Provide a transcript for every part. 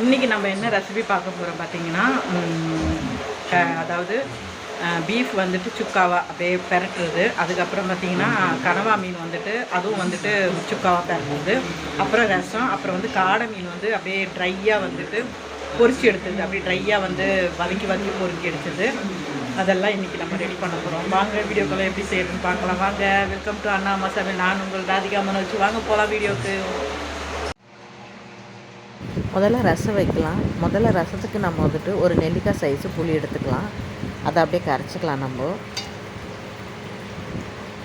இன்றைக்கி நம்ம என்ன ரெசிபி பார்க்க போகிறோம் பார்த்தீங்கன்னா அதாவது பீஃப் வந்துட்டு சுக்காவா அப்படியே பெரட்டுறது. அதுக்கப்புறம் பார்த்தீங்கன்னா கனவா மீன் வந்துட்டு அதுவும் வந்துட்டு சுக்காவாக பெரட்டுறது. அப்புறம் ரசம் அப்புறம் வந்து காடை மீன் வந்து அப்படியே ட்ரையாக வந்துட்டு பொரிச்சு எடுத்தது. அப்படியே ட்ரையாக வந்து வதக்கி வதக்கி பொறுக்கி எடுத்தது. அதெல்லாம் இன்றைக்கி நம்ம ரெடி பண்ண போகிறோம் வாங்க வீடியோக்கெல்லாம் எப்படி செய்யணும்னு பார்க்கலாம். வாங்க வெல்கம் டு அண்ணா மசாமி நான் உங்கள் ராதிகா மனோஜ். வாங்க போகலாம் வீடியோக்கு. முதல்ல ரசம் வைக்கலாம். முதல்ல ரசத்துக்கு நம்ம வந்துட்டு ஒரு நெல்லிக்காய் சைஸு புளி எடுத்துக்கலாம். அதை அப்படியே கரைச்சிக்கலாம் நம்ம.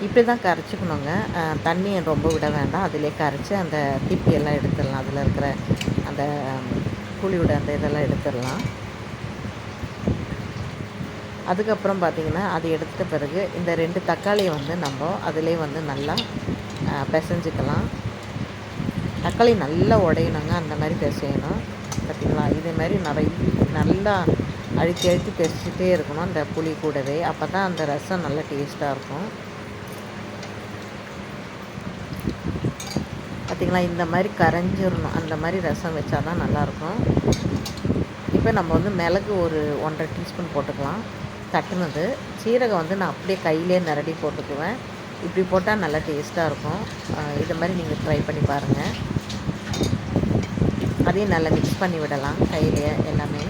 இப்படி தான் கரைச்சிக்கணுங்க. தண்ணியை தண்ணி ரொம்ப விட வேண்டாம். அதிலே கரைச்சி அந்த திப்பி எல்லாம் எடுத்துடலாம். அதில் இருக்கிற அந்த புளியோட அந்த இதெல்லாம் எடுத்துடலாம். அதுக்கப்புறம் பார்த்திங்கன்னா அது எடுத்த பிறகு இந்த ரெண்டு தக்காளியை வந்து நம்ம அதிலே வந்து நல்லா பிசைஞ்சிக்கலாம் பிசைஞ்சுக்கலாம். தக்காளி நல்லா உடையணுங்க அந்த மாதிரி பிசையணும். பார்த்தீங்களா இதே மாதிரி நிறைய நல்லா அழுத்தி அழுத்தி பிசைச்சிட்டே இருக்கணும் அந்த புளி கூடவே. அப்போ தான் அந்த ரசம் நல்லா டேஸ்ட்டாக இருக்கும். பார்த்தீங்களா இந்த மாதிரி கரைஞ்சிடணும் அந்த மாதிரி ரசம் வச்சா தான் நல்லாயிருக்கும். இப்போ நம்ம வந்து மிளகு ஒரு ஒன்றரை டீஸ்பூன் போட்டுக்கலாம். தட்டுனது. சீரகம் வந்து நான் அப்படியே கையிலே நிரடி போட்டுக்குவேன். இப்படி போட்டால் நல்லா டேஸ்ட்டாக இருக்கும். இது மாதிரி நீங்கள் ட்ரை பண்ணி பாருங்கள் அதையும் நல்லா மிக்ஸ் பண்ணி விடலாம் கையிலேயே எல்லாமே.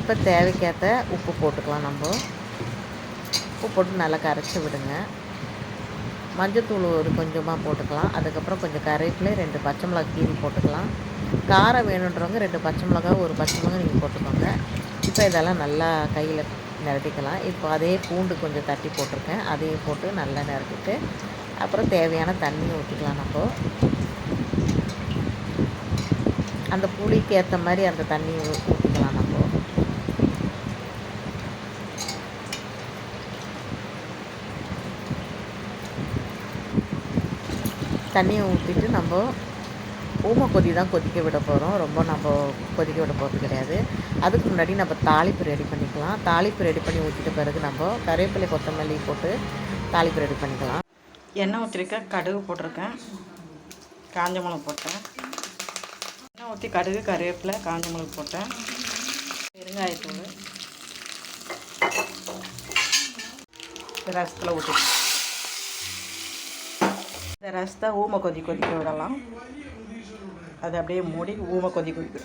இப்போ தேவைக்கேற்ற உப்பு போட்டுக்கலாம் நம்ம. உப்பு போட்டு நல்லா கரைச்சி விடுங்க. மஞ்சத்தூள் ஒரு கொஞ்சமாக போட்டுக்கலாம். அதுக்கப்புறம் கொஞ்சம் கரைப்பிலே ரெண்டு பச்சை மிளகா கீரி போட்டுக்கலாம். காரம் வேணுன்றவங்க ரெண்டு பச்சை மிளகா ஒரு பச்சை மிளகா நீங்கள் போட்டுக்கோங்க. இப்போ இதெல்லாம் நல்லா கையில் நிரட்டிக்கலாம் இப்போ அதே பூண்டு கொஞ்சம் தட்டி போட்டிருக்கேன். அதையும் போட்டு நல்லா நிரட்டிட்டு அப்புறம் தேவையான தண்ணி ஊற்றிக்கலாம் நம்ம. அந்த புளிக்கு ஏற்ற மாதிரி அந்த தண்ணியை ஊற்றிக்கலாம் நம்ம. தண்ணியை ஊற்றிட்டு நம்ம ஊமை கொதி தான் கொதிக்க விட போகிறோம் ரொம்ப நம்ம கொதிக்க விட போகிறது கிடையாது. அதுக்கு முன்னாடி நம்ம தாளிப்பு ரெடி பண்ணிக்கலாம். தாளிப்பு ரெடி பண்ணி ஊற்றிட்ட பிறகு நம்ம கருவேப்பிலை கொத்தமல்லி போட்டு தாளிப்பு ரெடி பண்ணிக்கலாம். எண்ணெய் ஊற்றிருக்கேன் கடுகு போட்டிருக்கேன் காஞ்ச மிளகு போட்டேன். எண்ணெய் ஊற்றி கடுகு கருவேப்பிலை காஞ்ச மிளகு போட்டேன். பெருங்காயத்தூள். ரசத்தில் ஊற்றி இந்த ரசத்தை ஊமை கொதி கொதிக்க விடலாம். அது அப்படியே மூடி ஊமை கொதி கொதிக்க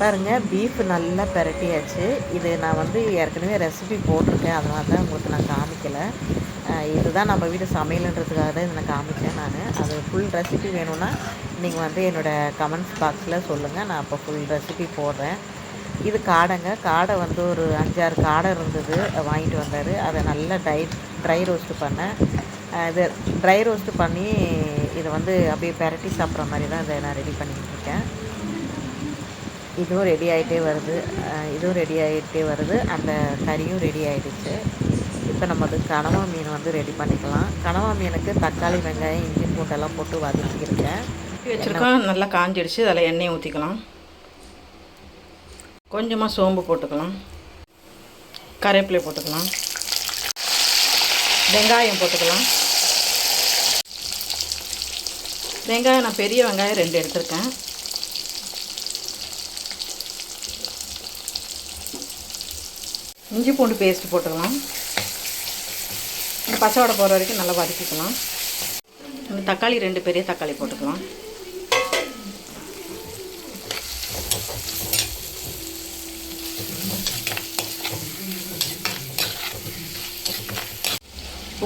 பாருங்கள் பீஃப் நல்லா பெரட்டியாச்சு. இது நான் வந்து ஏற்கனவே ரெசிபி போட்டிருக்கேன். அதனால தான் உங்களுக்கு நான் காமிக்கலை. இதுதான் நம்ம வீட்டு சமையலுன்றதுக்காக தான் இதை நான் காமிச்சேன் நான். அது ஃபுல் ரெசிபி வேணும்னா நீங்கள் வந்து என்னோடய கமெண்ட்ஸ் பாக்ஸில் சொல்லுங்கள் நான் அப்போ ஃபுல் ரெசிபி போடுறேன். இது காடைங்க. காடை வந்து ஒரு அஞ்சாறு காடை இருந்தது. வாங்கிட்டு வந்தார். அதை நல்லா ட்ரை ட்ரை ரோஸ்ட் பண்ணேன். இது ட்ரை ரோஸ்ட் பண்ணி இதை வந்து அப்படியே பெரட்டி சாப்பிட்ற மாதிரி தான் இதை நான் ரெடி பண்ணிக்கிட்டு இருக்கேன். இதுவும் ரெடி ஆகிட்டே வருது. இதுவும் ரெடி ஆகிட்டே வருது. அந்த கறியும் ரெடி ஆகிடுச்சு இப்போ நம்ம அது கனவா மீன் வந்து ரெடி பண்ணிக்கலாம். கனவா மீனுக்கு தக்காளி வெங்காயம் இஞ்சி பூண்டெல்லாம் போட்டு வதக்கியிருக்கேன். வச்சுருக்கோம் நல்லா காஞ்சிடுச்சு. அதில் எண்ணெய் ஊற்றிக்கலாம் கொஞ்சமாக சோம்பு போட்டுக்கலாம். கருவேப்பிலை போட்டுக்கலாம். வெங்காயம் போட்டுக்கலாம். வெங்காயம் நான் பெரிய வெங்காயம் ரெண்டு எடுத்திருக்கேன். இஞ்சி பூண்டு பேஸ்ட் போட்டுக்கலாம். இந்த வடை போகிற வரைக்கும் நல்லா வதக்கிக்கலாம். தக்காளி ரெண்டு பெரிய தக்காளி போட்டுக்கலாம்.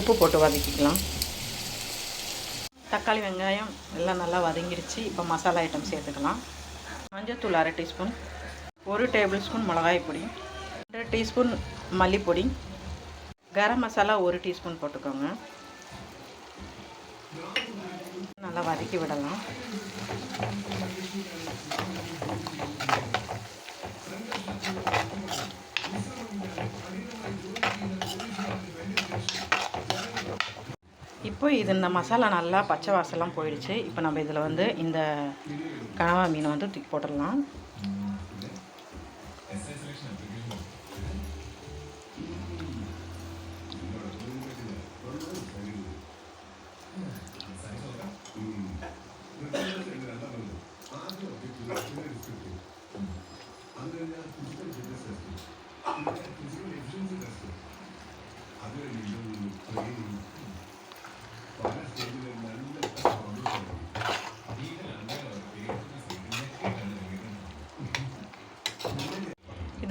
உப்பு போட்டு வதக்கிக்கலாம். தக்காளி வெங்காயம் எல்லாம் நல்லா வதங்கிடுச்சு இப்போ மசாலா ஐட்டம் சேர்த்துக்கலாம். மஞ்சள்தூள் அரை டீஸ்பூன் ஒரு டேபிள் ஸ்பூன் மிளகாய் பொடி ரெண்டு டீஸ்பூன் மல்லிப்பொடி கரம் மசாலா ஒரு டீஸ்பூன் போட்டுக்கோங்க. நல்லா வதக்கி விடலாம். இப்போ இது இந்த மசாலா நல்லா பச்சை வாசலாம் போயிடுச்சு. இப்போ நம்ம இதில் வந்து இந்த கனவா மீனை வந்து தூக்கி போட்டுடலாம்.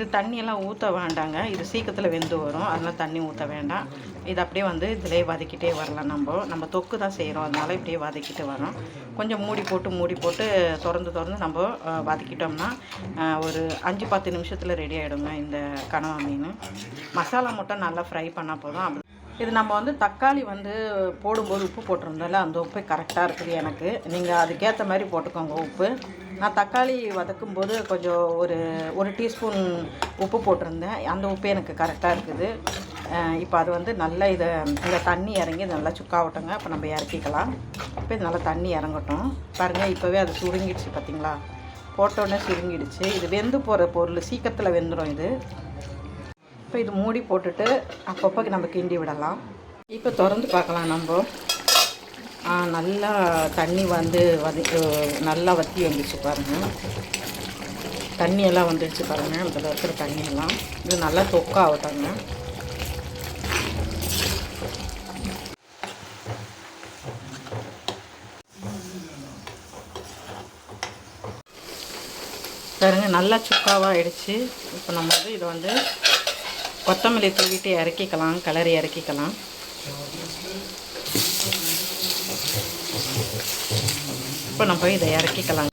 இது தண்ணியெல்லாம் ஊற்ற வேண்டாங்க. இது சீக்கிரத்தில் வெந்து வரும். அதனால் தண்ணி ஊற்ற வேண்டாம். இது அப்படியே வந்து இதிலே வதக்கிட்டே வரலாம் நம்ம. நம்ம தொக்கு தான் செய்கிறோம் அதனால இப்படியே வதக்கிட்டு வரோம். கொஞ்சம் மூடி போட்டு மூடி போட்டு திறந்து திறந்து நம்ம வதக்கிட்டோம்னா ஒரு அஞ்சு பத்து நிமிஷத்தில் ரெடி ஆகிடுங்க இந்த கனவா மீன். மசாலா மட்டும் நல்லா ஃப்ரை பண்ணால் போதும். அப்படி. இது நம்ம வந்து தக்காளி வந்து போடும்போது உப்பு போட்டிருந்தோம்ல அந்த உப்பு கரெக்டாக இருக்குது எனக்கு. நீங்கள் அதுக்கேற்ற மாதிரி போட்டுக்கோங்க உப்பு. நான் தக்காளி வதக்கும் போது கொஞ்சம் ஒரு ஒரு டீஸ்பூன் உப்பு போட்டிருந்தேன். அந்த உப்பு எனக்கு கரெக்டாக இருக்குது. இப்போ அது வந்து நல்லா இதை இந்த தண்ணி இறங்கி நல்லா சுக்காகட்டுங்க இப்போ நம்ம இறக்கிக்கலாம். இப்போ இது நல்லா தண்ணி இறங்கட்டும். பாருங்கள் இப்போவே அது சுருங்கிடுச்சு பார்த்தீங்களா போட்டோன்னே சுருங்கிடுச்சு. இது வெந்து போகிற பொருள் சீக்கிரத்தில் வெந்துடும் இது. இப்போ இது மூடி போட்டுட்டு அப்பப்போ நம்ம கிண்டி விடலாம். இப்போ திறந்து பார்க்கலாம் நம்ம. நல்லா தண்ணி வந்து வதி நல்லா வற்றி வந்துச்சு பாருங்கள் தண்ணியெல்லாம் வந்துடுச்சு பாருங்கள் அதில் இருக்கிற தண்ணியெல்லாம். இது நல்லா தொக்காகட்டாங்க பாருங்க நல்லா சுக்காவாக ஆயிடுச்சு இப்போ நம்ம வந்து இதை வந்து கொத்தமல்லி தூவிட்டு இறக்கிக்கலாம். கலரி இறக்கிக்கலாம். இப்போ நம்ம இதை இறக்கிக்கலாம்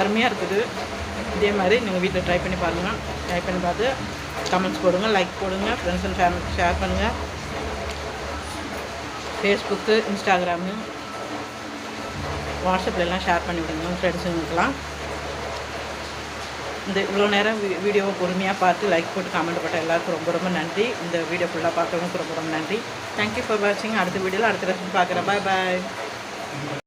அருமையாக இருக்குது. இதே மாதிரி நீங்கள் வீட்டில் ட்ரை பண்ணி பாருங்கள் ட்ரை பண்ணி பார்த்து கமெண்ட்ஸ் போடுங்க லைக் போடுங்க ஃப்ரெண்ட்ஸ் அண்ட் ஃபேமிலி ஷேர் பண்ணுங்கள் ஃபேஸ்புக்கு இன்ஸ்டாகிராமு வாட்ஸ்அப்பிலலாம் ஷேர் பண்ணி விடுங்க உங்கள் ஃப்ரெண்ட்ஸுங்களுக்கெல்லாம் இந்த இவ்வளோ நேரம் வீ வீடியோவை பொறுமையாக பார்த்து லைக் போட்டு கமெண்ட் போட்ட எல்லாருக்கும் ரொம்ப ரொம்ப நன்றி. இந்த வீடியோ ஃபுல்லாக பார்க்குறவங்களுக்கு ரொம்ப ரொம்ப நன்றி. தேங்க்யூ ஃபார் வாட்சிங் அடுத்த வீடியோவில் அடுத்த ரெசிபி பார்க்குறேன். பாய் பாய்